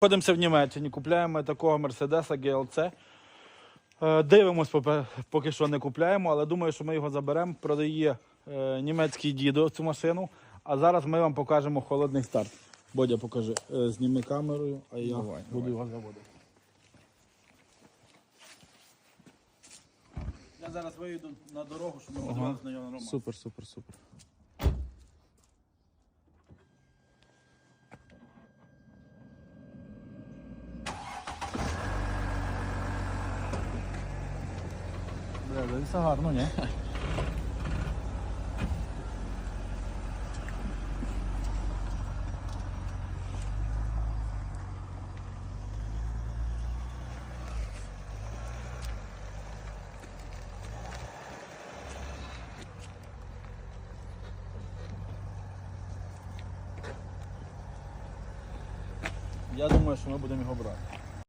Знаходимося в Німеччині, купляємо такого Мерседеса GLC. Е, Дивимось, поки що не купляємо, але думаю, що ми його заберемо. Продає е, німецький дідо цю машину. А зараз ми вам покажемо холодний старт. Бодя, покажи. Е, Зніми камерою, а я Давай, буду давай. його заводити. Я зараз вийду на дорогу, щоб ми Ага. подивилися на нього нормально. Супер, супер, супер. Дивися гарно, ні? Я думаю, що ми будемо його брати.